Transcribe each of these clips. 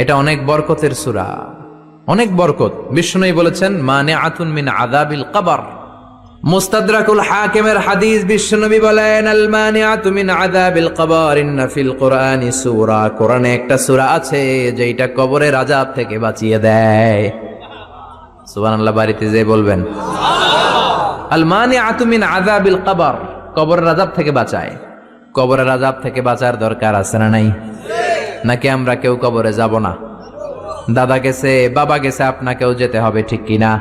এটা অনেক বরকতের সুরা। অনেক বরকত। বিষ্ণুই বলেছেন মানে আতুন মিন আদাবিল কবর। মুস্তাদরাকুল হাকিমের হাদিস বিশ্বনবী বলেন আল মানিআতু মিন আযাবিল কবর, ইন্না ফিল কুরআনি সূরা। কোরআনে একটা সূরা আছে যেটা কবরের আযাব থেকে বাঁচিয়ে দেয়। সুবহানাল্লাহ, বাড়িতে যে বলবেন। আল মানিআতু মিন আযাবিল কবর। কবরের আযাব থেকে বাঁচায়। কবরের আযাব থেকে বাঁচার দরকার আছে না নাই? নাকি আমরা কেউ কবরে যাব না? দাদা গেছে, বাবা গেছে, আপনাকেও যেতে হবে, ঠিক কিনা?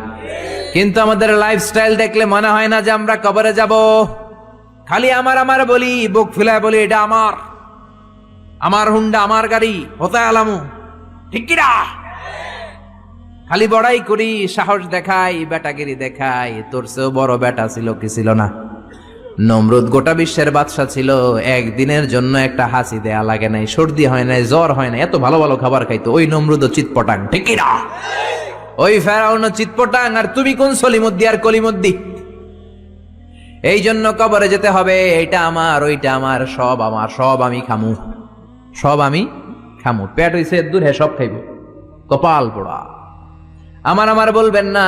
কিন্তু আমাদের লাইফস্টাইল দেখলে মনে হয় না যে আমরা কবরে যাব। খালি আমার আমার বলি, বুক ফিলায় বলি, এটা আমার। আমার হুন্ডা, আমার গাড়ি হতে আলামু? ঠিক কিনা? খালি বড়াই করি, সাহস দেখাই, বেটাগিরি দেখাই, তোর চেয়েও বড় বেটা ছিল কি ছিল না? নমরুদ গোটা বিশ্বের বাদশা ছিল। একদিনের জন্য একটা হাসি দেয়া লাগে নাই, সর্দি হয় নাই, জ্বর হয় না এত ভালো ভালো খাবার খাইতো। ওই নমরুদ চিৎপটাং, ঠিক না ওই ফেরাউন চিৎপটাং, আর তুমি কোন সলিমুদ্দি আর কলিমুদ্দি? এই জন্য কবরে যেতে হবে এটা আমার, ওইটা আমার, সব আমার, সব আমি খামু। সব আমি খামু। পেট হইছে দূর হে সব খাইব। কপাল পোড়া। আমার আমার বলবেন না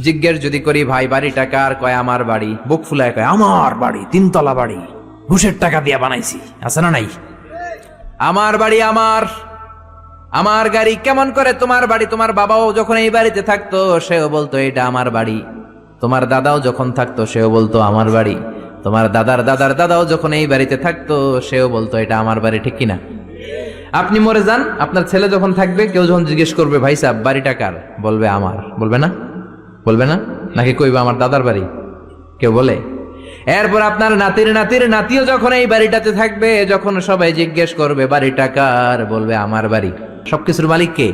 জিজ্ঞেস যদি করি, ভাই, বাড়িটা কার? কয়, আমার বাড়ি। বুক ফুলায় কয়, আমার বাড়ি, তিনতলা বাড়ি। ঘুষের টাকা দিয়া বানাইছি। আছে না নাই? আমার বাড়ি আমার। আমার গাড়ি কেমন করে তোমার বাড়ি? তোমার বাবাও যখন এই বাড়িতে থাকতো, সেও বলতো, এটা আমার বাড়ি। তোমার দাদাও যখন থাকতো, সেও বলতো, আমার বাড়ি। তোমার দাদার দাদার দাদাও যখন এই বাড়িতে থাকতো, সেও বলতো, এটা আমার বাড়ি। ঠিক কিনা? আপনি মরে যান। আপনার ছেলে যখন থাকবে, কেউ যখন জিজ্ঞেস করবে, ভাই সাহেব, বাড়িটা কার? বলবে, আমার। বলবে না? বলবে না? নাকি কইবা আমার দাদার বাড়ি? কেউ বলে? এরপর আপনার নাতির নাতির নাতিও যখন এই বাড়িটাতে থাকবে, যখন সবাই জিজ্ঞেস করবে, বাড়িটা কার? বলবে, আমার বাড়ি। সবকিছুর মালিক কে?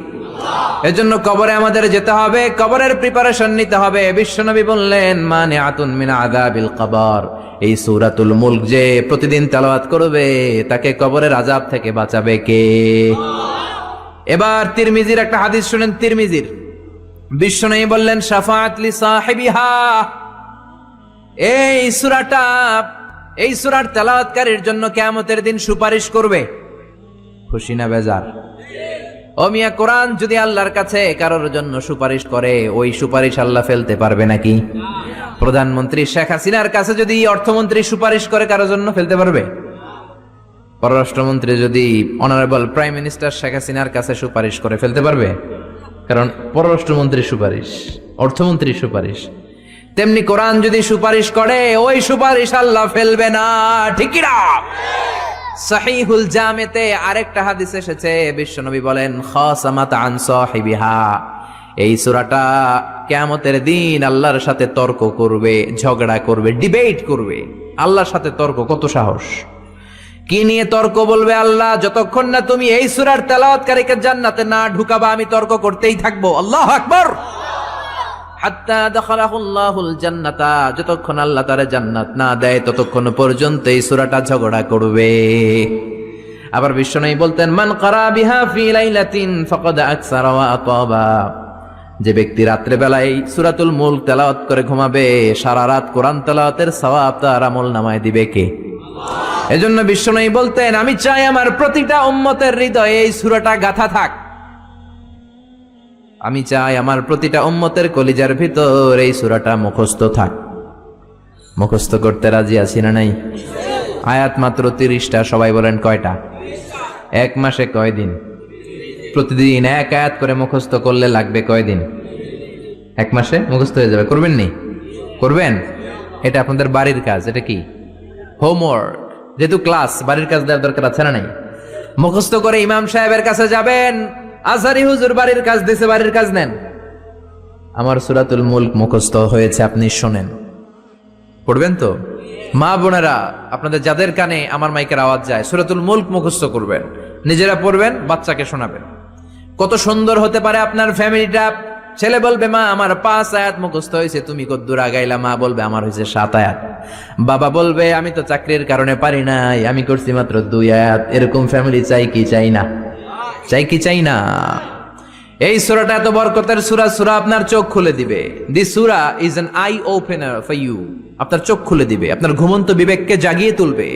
এজন্য কবরে আমাদের যেতে হবে, কবরের প্রিপারেশন নিতে হবে। বিশ্বনবী বললেন মানে আতুন মিনা আদাবিল কবর। এই সূরাতুল মুলক যে প্রতিদিন তেলাওয়াত করবে, তাকে কবরের আজাব থেকে বাঁচাবে কে? এবার তিরমিজির একটা হাদিস শুনেন, তিরমিজির। বিশ্বনবী বললেন, শাফাআত লি সাহিবিহা। এই সূরাটা, এই সূরার তেলাওয়াতকারীর জন্য কিয়ামতের দিন সুপারিশ করবে। খুশি না বেজার? ও মিয়া, কোরআন যদি আল্লাহর কাছে কারোর জন্য সুপারিশ করে, ওই সুপারিশ আল্লাহ ফেলতে পারবে নাকি? প্রধানমন্ত্রী শেখ হাসিনার কাছে যদি অর্থমন্ত্রী সুপারিশ করে, কারোর জন্য ফেলতে পারবে? পররাষ্ট্রমন্ত্রী যদি অনারেবল প্রাইম মিনিস্টার শেখ হাসিনার কাছে সুপারিশ করে, ফেলতে পারবে? কারণ পররাষ্ট্রমন্ত্রীর সুপারিশ, অর্থমন্ত্রীর সুপারিশ। তেমনি কোরআন যদি সুপারিশ করে, ওই সুপারিশ আল্লাহ ফেলবে না। ঠিকই না সহিহুল জামেতে আরেকটা হাদিস এসেছে, বিশ্বনবী বলেন, খাসামাত আন সাহিবিহা। এই সূরাটা কিয়ামতের দিন আল্লাহর সাথে তর্ক করবে, ঝগড়া করবে ডিবেট করবে। আল্লাহর সাথে তর্ক কত সাহস? কি নিয়ে তর্ক বলবে আল্লাহ? যতক্ষণ না তুমি এই সূরার তেলাওয়াতকারীকে জান্নাতে না ঢুকাবা, আমি তর্ক করতেই থাকব। আল্লাহ আকবার! জান্নাতা, যতক্ষণ আল্লাহ তারে জান্নাত না দেয়, ততক্ষণ পর্যন্ত এই সূরাটা ঝগড়া করবে। আবার বিশ্বনবী বলতেন, মান কারা বিহা ফি লাইলাতিন ফাকাদ আকসারা ওয়া আতাবা। যে ব্যক্তি রাত্রে বেলায় সূরাতুল মুলক তেলাওয়াত করে ঘুমাবে, সারা রাত কোরআন তেলাওয়াতের সওয়াব তার আমল নামায় দিবে কে? এজন্য বিশ্বনবী বলতেন, আমি চাই আমার প্রতিটা উম্মতের হৃদয়ে এই সূরাটা গাথা থাক। আমি চাই আমার প্রতিটা উম্মতের কলিজার ভিতর এই সুরাটা মুখস্থ থাক। মুখস্থ করতে রাজি আছি না নাই? আয়াত মাত্র তিরিশটা, সবাই বলেন কয়টা? এক মাসে কয় দিন? প্রতিদিন এক আয়াত করে মুখস্থ করলে লাগবে কয়দিন এক মাসে মুখস্থ হয়ে যাবে। করবেন নি? করবেন? এটা আপনাদের বাড়ির কাজ, এটা কি? হোমওয়ার্ক যেহেতু ক্লাস বাড়ির কাজ দেওয়ার দরকার আছে না নাই? মুখস্থ করে ইমাম সাহেবের কাছে যাবেন। আজহারি হুজুর বাড়ির কাজ দিছে, বাড়ির কাজ নেন। আমার সুরাতুল মুলক মুখস্থ হয়েছে, আপনি শোনেন। পড়বেন তো? মা বোনেরা, আপনাদের যাদের কানে আমার মাইকের আওয়াজ যায়, সুরাতুল মুলক মুখস্থ করবেন। নিজেরা পড়বেন, বাচ্চাকে শোনাবেন। কত সুন্দর হতে পারে আপনার ফ্যামিলিটা ছেলে বলবে, মা, আমার পাঁচ আয়াত মুখস্থ হয়েছে, তুমি কদ্দুর আগাইলা। মা বলবে, আমার হয়েছে সাত আয়াত। বাবা বলবে, আমি তো চাকরির কারণে পারি নাই, আমি করছি মাত্র দুই আয়াত। এরকম ফ্যামিলি চাই কি চাই না? চাই কি চাই না? এই সুরাটা এত বরকতের সুরা সুরা আপনার চোখ খুলে দিবে। The Surah is an eye opener for you আপনার চোখ খুলে দিবে, আপনার ঘুমন্ত বিবেককে জাগিয়ে তুলবে।